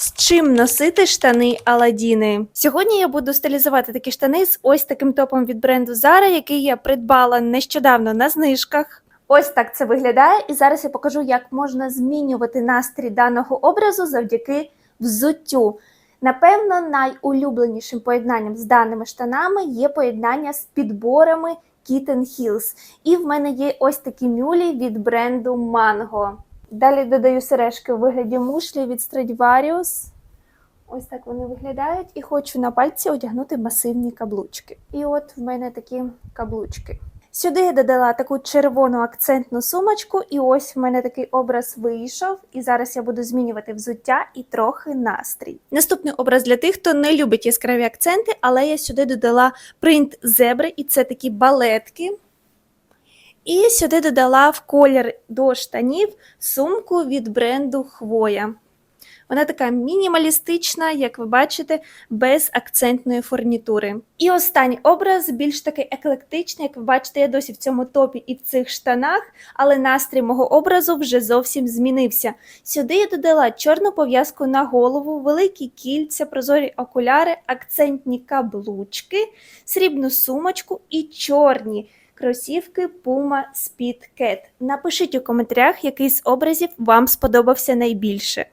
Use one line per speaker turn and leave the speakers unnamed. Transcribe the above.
З чим носити штани Аладіни? Сьогодні я буду стилізувати такі штани з ось таким топом від бренду Zara, який я придбала нещодавно на знижках. Ось так це виглядає, і зараз я покажу, як можна змінювати настрій даного образу завдяки взуттю. Напевно, найулюбленішим поєднанням з даними штанами є поєднання з підборами Kitten Heels. І в мене є ось такі мюлі від бренду Mango. Далі додаю сережки у вигляді мушлі від Stradivarius. Ось так вони виглядають. І хочу на пальці одягнути масивні каблучки. І от в мене такі каблучки. Сюди я додала таку червону акцентну сумочку, і ось в мене такий образ вийшов. І зараз я буду змінювати взуття і трохи настрій. Наступний образ для тих, хто не любить яскраві акценти, але я сюди додала принт зебри, і це такі балетки. І сюди додала в колір до штанів сумку від бренду Хвоя. Вона така мінімалістична, як ви бачите, без акцентної фурнітури. І останній образ більш такий еклектичний, як ви бачите, я досі в цьому топі і в цих штанах, але настрій мого образу вже зовсім змінився. Сюди я додала чорну пов'язку на голову, великі кільця, прозорі окуляри, акцентні каблучки, срібну сумочку і чорні кросівки Puma Speed Cat. Напишіть у коментарях, який з образів вам сподобався найбільше.